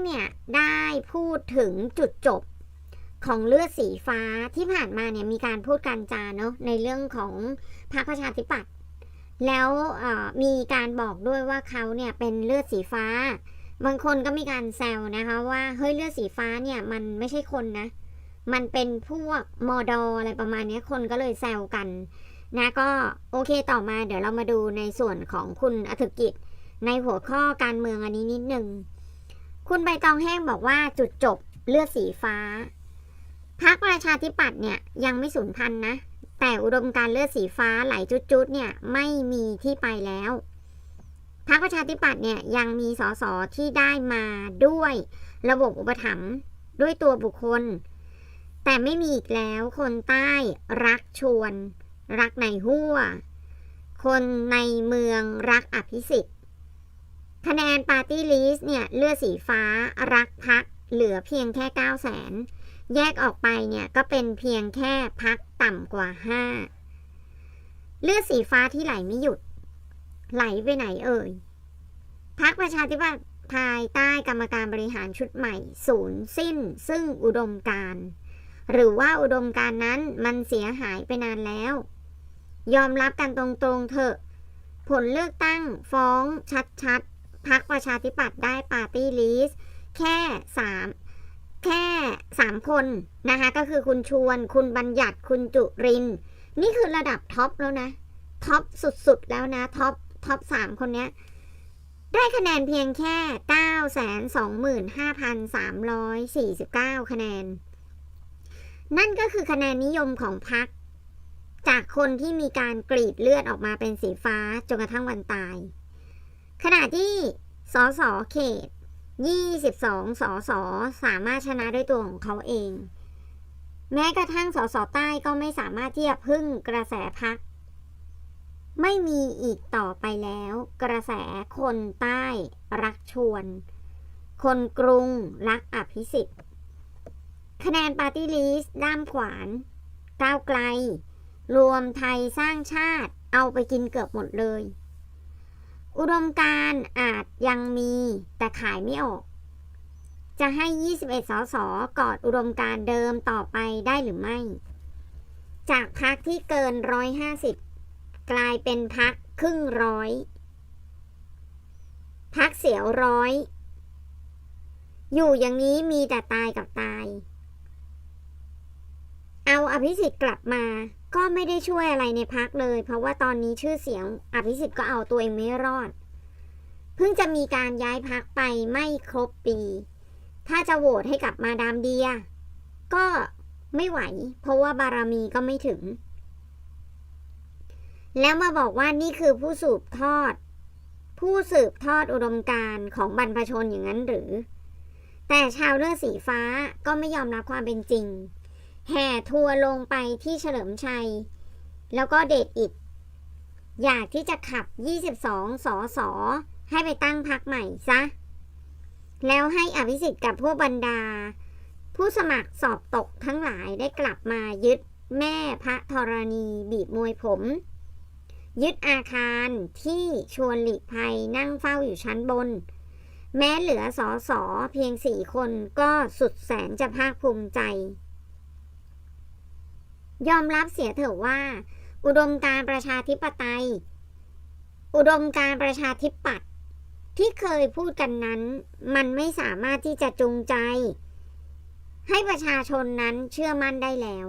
เนี่ยได้พูดถึงจุดจบของเลือดสีฟ้าที่ผ่านมาเนี่ยมีการพูดกันจาเนาะในเรื่องของพรรคประชาธิปัตย์แล้วมีการบอกด้วยว่าเขาเนี่ยเป็นเลือดสีฟ้า บางคนก็มีการแซวนะคะว่าเฮ้ยเลือดสีฟ้าเนี่ยมันไม่ใช่คนนะ มันเป็นพวกมอดออะไรประมาณนี้คนก็เลยแซวกันนะก็โอเคต่อมาเดี๋ยวเรามาดูในส่วนของคุณอธิกิจ ในหัวข้อการเมืองอันนี้นิดนึง คุณใบตองแห้งบอกว่าจุดจบเลือดสีฟ้าพรรคประชาธิปัตย์เนี่ยยังไม่สูญพันธุ์นะ แต่อุดมการณ์เลือดสีฟ้าไหลจุดๆเนี่ยไม่มีที่ไปแล้วพรรคประชาธิปัตย์เนี่ยยังมีสสที่ได้มาด้วยระบบอุปถัมภ์ด้วยตัวบุคคล แต่ไม่มีอีกแล้วคนใต้รักชวน รักในหัว คนในเมืองรักอภิสิทธิ คะแนนปาร์ตี้ลิสต์เนี่ยเลือดสีฟ้ารักพักเหลือเพียงแค่9 0 0แสนแยกออกไปเนี่ยก็เป็นเพียงแค่พักต่ำกว่า 5 เลือดสีฟ้าที่ไหลไม่หยุด ไหลไปไหนเอ่ยพักประชาธิปัตย์ภายใต้กรรมการบริหารชุดใหม่ ศูนย์สิ้น ซึ่งอุดมการ หรือว่าอุดมการนั้นมันเสียหายไปนานแล้ว ยอมรับกันตรงๆเถอะ ผลเลือกตั้งฟ้องชัดๆ พักประชาธิปัตย์ได้ปาร์ตี้ลิสต์แค่สามแค่สามคนนะคะ ก็คือคุณชวน คุณบัญญัติคุณจุริน นี่คือระดับท็อปแล้วนะ ท็อปสุดๆ แล้วนะ ท็อป ท็อปสามคนเนี้ยได้คะแนนเพียงแค่ 925,349 คะแนน นั่นก็คือคะแนนนิยมของพรรคจากคนที่มีการกรีดเลือดออกมาเป็นสีฟ้าจนกระทั่งวันตาย ขณะที่สสเขต 22 สสสามารถชนะด้วยตัวของเขาเอง แม้กระทั่งสสใต้ก็ไม่สามารถที่จะพึ่งกระแสพัก ไม่มีอีกต่อไปแล้ว กระแสคนใต้รักชวน คนกรุงรักอภิสิทธิ์คะแนนปาร์ตี้ลิสต์ด้ามขวานก้าวไกล รวมไทยสร้างชาติเอาไปกินเกือบหมดเลย อุดมการอาจยังมีแต่ขายไม่ออก จะให้ 21 สสกอดอุดมการเดิมต่อไปได้หรือไม่ จากพักที่เกิน 150 กลายเป็นพักครึ่งร้อย พักเสียวร้อย อยู่อย่างนี้มีแต่ตายกับตาย เอาอภิสิทธิ์กลับมา ก็ไม่ได้ช่วยอะไรในพักเลย เพราะว่าตอนนี้ชื่อเสียงอภิสิทธิ์ก็เอาตัวเองไม่รอด เพิ่งจะมีการย้ายพักไปไม่ครบปี ถ้าจะโหวตให้กับมาดามเดีย ก็ไม่ไหว เพราะว่าบารมีก็ไม่ถึง แล้วมาบอกว่านี่คือผู้สืบทอด ผู้สืบทอดอุดมการณ์ของบรรพชนอย่างนั้นหรือ แต่ชาวเลือดสีฟ้าก็ไม่ยอมรับความเป็นจริง แห่ทัวร์ลงไปที่เฉลิมชัย แล้วก็เดชอิดอยากที่จะขับ 22สอสอให้ไปตั้งพักใหม่ซะ แล้วให้อภิสิทธิ์กับพวกบรรดา ผู้สมัครสอบตกทั้งหลายได้กลับมายึดแม่พระธรณีบีบมวยผม ยึดอาคารที่ชวนหลีกภัยนั่งเฝ้าอยู่ชั้นบน แม้เหลือสอสอเพียงสี่คนก็สุดแสนจะภาคภูมิใจ ยอมรับเสียเถอะว่า อุดมการประชาธิปไตย อุดมการประชาธิปัตย์ที่เคยพูดกันนั้น มันไม่สามารถที่จะจูงใจ ให้ประชาชนนั้นเชื่อมั่นได้แล้ว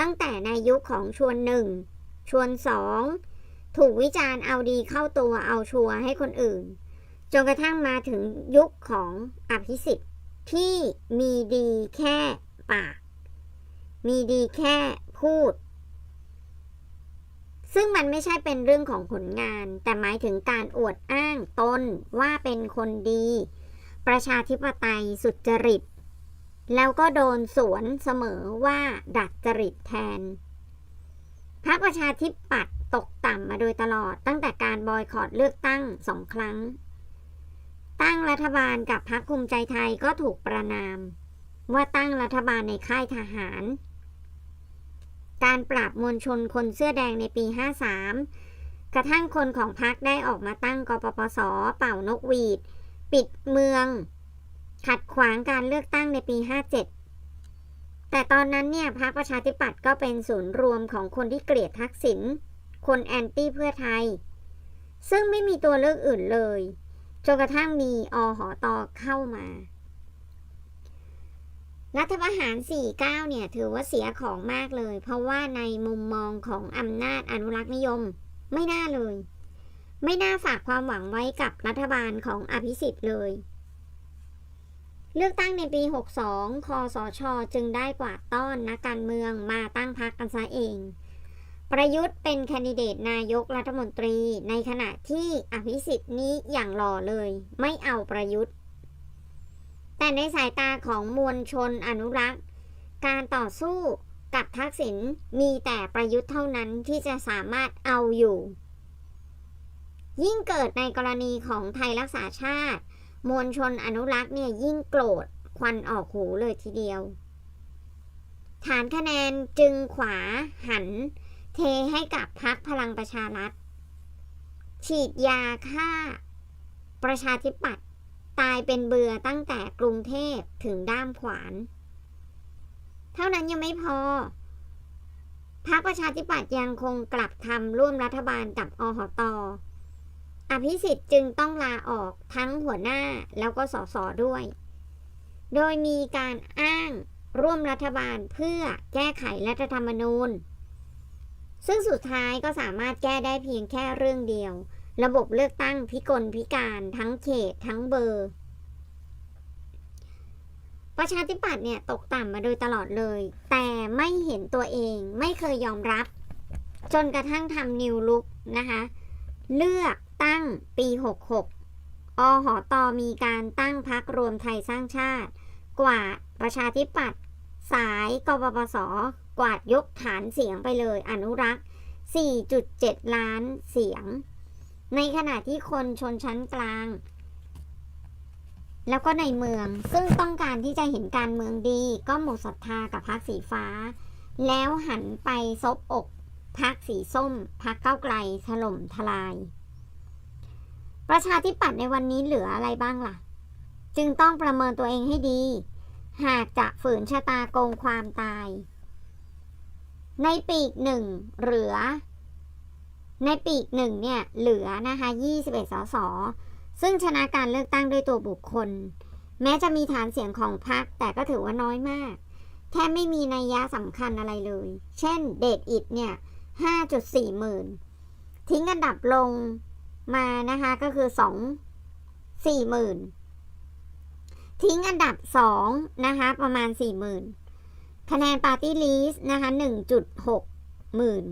ตั้งแต่ในยุคของชวนหนึ่งชวนสองถูกวิจารณ์เอาดีเข้าตัวเอาชัวร์ให้คนอื่น จนกระทั่งมาถึงยุคของอภิสิทธิ์ที่มีดีแค่ปาก มีดีแค่พูด ซึ่งมันไม่ใช่เป็นเรื่องของผลงาน แต่หมายถึงการอวดอ้างตนว่าเป็นคนดี ประชาธิปไตยสุจริต แล้วก็โดนสวนเสมอว่าดัดจริตแทนพรรคประชาธิปัตย์ตกต่ำมาโดยตลอดตั้งแต่การบอยคอรดเลือกตั้งสองครั้ง ตั้งรัฐบาลกับพรรคภูมิใจไทยก็ถูกประนาม ว่าตั้งรัฐบาลในค่ายทหาร การปราบมวลชนคนเสื้อแดงในปี 53 กระทั่งคนของพรรคได้ออกมาตั้งกปปส เป่านกหวีด ปิดเมือง ขัดขวางการเลือกตั้งในปี 57 แต่ตอนนั้นเนี่ยพรรคประชาธิปัตย์ก็เป็นศูนย์รวมของคนที่เกลียดทักษิณ คนแอนตี้เพื่อไทย ซึ่งไม่มีตัวเลือกอื่นเลย จนกระทั่งมีอหอตอเข้ามา รัฐประหาร 49 เนี่ย ถือว่าเสียของมากเลย เพราะว่าในมุมมองของอำนาจอนุรักษ์นิยม ไม่น่าเลย ไม่น่าฝากความหวังไว้กับรัฐบาลของอภิสิทธิ์เลย เลือกตั้งในปี 62 คอสช จึงได้กวาดต้อนนักการเมืองมาตั้งพรรคกันซะเอง ประยุทธ์เป็นแคนดิเดตนายกรัฐมนตรีในขณะที่อภิสิทธิ์นี้อย่างหล่อเลย ไม่เอาประยุทธ์ แต่ในสายตาของมวลชนอนุรักษ์ การต่อสู้กับทักษิณมีแต่ประยุทธ์เท่านั้นที่จะสามารถเอาอยู่ ยิ่งเกิดในกรณีของไทยรักษาชาติ มวลชนอนุรักษ์เนี่ยยิ่งโกรธควันออกหูเลยทีเดียว ฐานคะแนนจึงขวาหัน เทให้กับพักพลังประชารัฐ ฉีดยาฆ่า ประชาธิปัตย์ ตายเป็นเบื่อตั้งแต่กรุงเทพถึงด้ามขวาน เท่านั้นยังไม่พอพรรคประชาธิปัตย์ยังคงกลับคำร่วมรัฐบาลกับอหตอภิสิทธิ์จึงต้องลาออกทั้งหัวหน้าแล้วก็สสด้วย โดยมีการอ้างร่วมรัฐบาลเพื่อแก้ไขรัฐธรรมนูญ ซึ่งสุดท้ายก็สามารถแก้ได้เพียงแค่เรื่องเดียว ระบบเลือกตั้งพิกลพิการทั้งเขตทั้งเบอร์ ประชาธิปัตย์เนี่ยตกต่ำมาโดยตลอดเลย แต่ไม่เห็นตัวเองไม่เคยยอมรับ จนกระทั่งทำนิวลุกนะคะ เลือกตั้งปี 66 อหอตอมีการตั้งพักรวมไทยสร้างชาติ กว่าดประชาธิปัตย์สายกปปสกวาดยกฐานเสียงไปเลยอนุรักษ์ 4.7 ล้านเสียง ในขณะที่คนชนชั้นกลาง แล้วก็ในเมืองซึ่งต้องการที่จะเห็นการเมืองดี ก็หมดศรัทธากับพรรคสีฟ้า แล้วหันไปซบอกพรรคสีส้มพรรคเก้าไกลถล่มทลาย ประชาธิปัตย์ในวันนี้เหลืออะไรบ้างล่ะ จึงต้องประเมินตัวเองให้ดี หากจะฝืนชะตาโกงความตาย ในปีกหนึ่งเหลือ ในปีกหนึ่งเนี่ยเหลือนะคะ 21 สส ซึ่งชนะการเลือกตั้งด้วยตัวบุคคล แม้จะมีฐานเสียงของพรรคแต่ก็ถือว่าน้อยมาก แทบไม่มีนัยยะสำคัญอะไรเลย เช่นเดทอิดเนี่ย 5.4 หมื่น ทิ้งอันดับลงมานะคะก็คือ 2 4หมื่น ทิ้งอันดับ 2 นะคะ ประมาณ 4 0,000 คะแนนปาร์ตี้ลีสนะคะ 1.6 หมื่น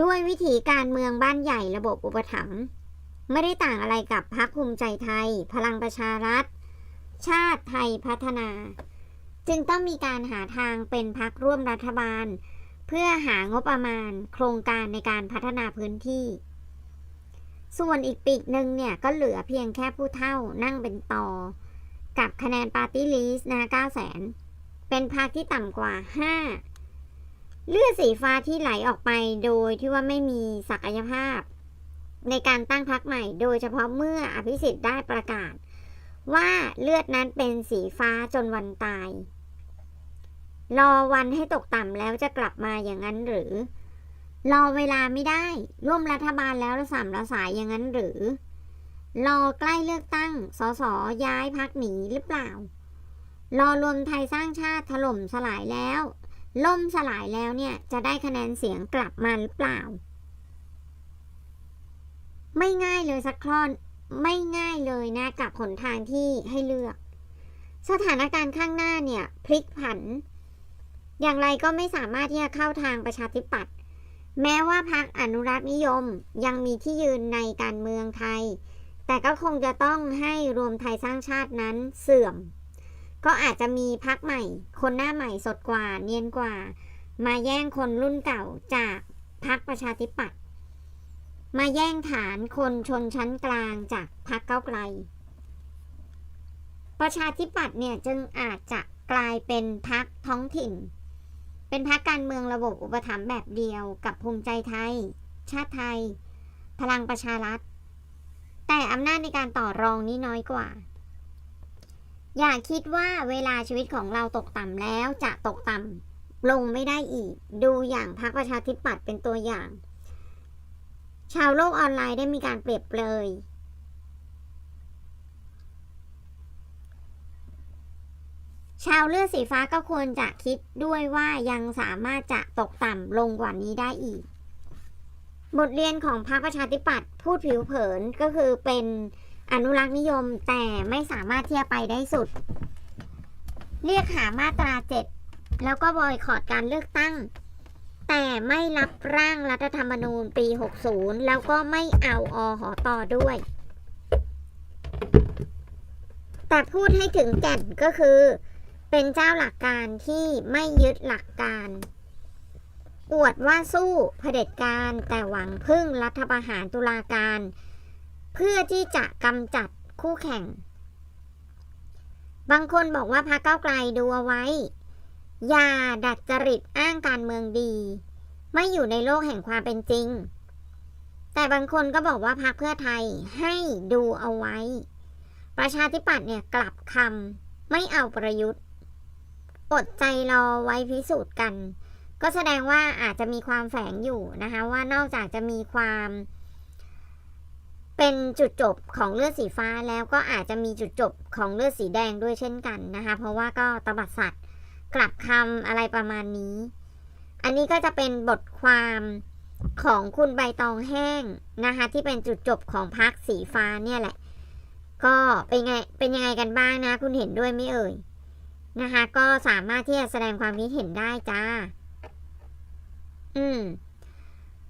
ด้วยวิธีการเมืองบ้านใหญ่ระบบอุปถัมภ์ไม่ได้ต่างอะไรกับพรรคภูมิใจไทย พลังประชารัฐ ชาติไทยพัฒนา จึงต้องมีการหาทางเป็นพรรคร่วมรัฐบาล เพื่อหางบประมาณ โครงการในการพัฒนาพื้นที่ ส่วนอีกปีกหนึ่งเนี่ย ก็เหลือเพียงแค่ผู้เท่านั่งเป็นต่อ กับคะแนนปาร์ตี้ลิสต์นะ9แสนเป็นพรรคที่ต่ำกว่า 5 เลือดสีฟ้าที่ไหลออกไปโดยที่ว่าไม่มีศักยภาพ ในการตั้งพรรคใหม่ โดยเฉพาะเมื่ออภิสิทธิ์ได้ประกาศ ว่าเลือดนั้นเป็นสีฟ้าจนวันตาย รอวันให้ตกต่ำแล้วจะกลับมาอย่างนั้นหรือ รอเวลาไม่ได้ ร่วมรัฐบาลแล้วสามระสายอย่างนั้นหรือ รอใกล้เลือกตั้งสสย้ายพักหนีหรือเปล่า รอรวมไทยสร้างชาติถล่มสลายแล้ว ล่มสลายแล้วเนี่ยจะได้คะแนนเสียงกลับมาหรือเปล่า ไม่ง่ายเลยสักครอนไม่ง่ายเลยนะกับหนทางที่ให้เลือก สถานการณ์ข้างหน้าเนี่ยพลิกผัน อย่างไรก็ไม่สามารถที่จะเข้าทางประชาธิปัตย์แม้ว่าพรรคอนุรักษ์นิยมยังมีที่ยืนในการเมืองไทย แต่ก็คงจะต้องให้รวมไทยสร้างชาตินั้นเสื่อม ก็อาจจะมีพักใหม่ คนหน้าใหม่สดกว่าเนียนกว่า มาแย่งคนรุ่นเก่าจากพักประชาธิปัตย์มาแย่งฐานคนชนชั้นกลางจากพักเก้าไกล ประชาธิปัตย์เนี่ยจึงอาจจะกลายเป็นพักท้องถิ่น เป็นพักการเมืองระบบอุปถัมภ์แบบเดียวกับภูมิใจไทย ชาติไทย พลังประชารัฐ แต่อำนาจในการต่อรองนี้น้อยกว่า อย่าคิดว่าเวลาชีวิตของเราตกต่ำแล้วจะตกต่ำลงไม่ได้อีก ดูอย่างพรรคประชาธิปัตย์เป็นตัวอย่าง ชาวโลกออนไลน์ได้มีการเปรียบเปรยชาวเลือดสีฟ้าก็ควรจะคิดด้วยว่ายังสามารถจะตกต่ำลงกว่านี้ได้อีก บทเรียนของพรรคประชาธิปัตย์พูดผิวเผินก็คือเป็น อนุรักษ์นิยมแต่ไม่สามารถที่จะไปได้สุด เรียกหามาตราเจ็ดแล้วก็บอยคอรดการเลือกตั้ง แต่ไม่รับร่างรัฐธรรมนูญปี 60 แล้วก็ไม่เอาอหอต่อด้วย แต่พูดให้ถึงแก่นก็คือ เป็นเจ้าหลักการที่ไม่ยึดหลักการ อวดว่าสู้เผด็จการแต่หวังพึ่งรัฐประหารตุลาการ เพื่อที่จะกำจัดคู่แข่ง บางคนบอกว่าพรรคก้าไกลดูเอาไว้ อย่าดัดจริตอ้างการเมืองดี ไม่อยู่ในโลกแห่งความเป็นจริง แต่บางคนก็บอกว่าพรรคเพื่อไทยให้ดูเอาไว้ ประชาธิปัตย์เนี่ยกลับคำไม่เอาประยุทธ์ อดใจรอไว้พิสูจน์กัน ก็แสดงว่าอาจจะมีความแฝงอยู่นะคะว่านอกจากจะมีความ เป็นจุดจบของเลือดสีฟ้าแล้วก็อาจจะมีจุดจบของเลือดสีแดงด้วยเช่นกันนะคะ เพราะว่าก็ตบัดสัตว์กลับคำอะไรประมาณนี้ อันนี้ก็จะเป็นบทความของคุณใบตองแห้งนะคะ ที่เป็นจุดจบของพักสีฟ้าเนี่ยแหละ ก็เป็นไงเป็นยังไงกันบ้างนะ คุณเห็นด้วยไหมเอ่ยนะคะ ก็สามารถที่จะแสดงความคิดเห็นได้จ้า อืม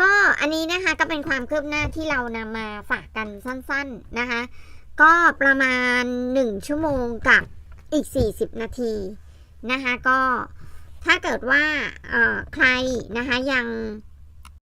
ก็อันนี้นะคะก็เป็นความคืบหน้าที่เรานำมาฝากกันสั้นๆนะคะ ก็ประมาณ 1 ชั่วโมงกับอีก 40 นาทีนะคะก็ถ้าเกิดว่าเอ่อใครนะคะยัง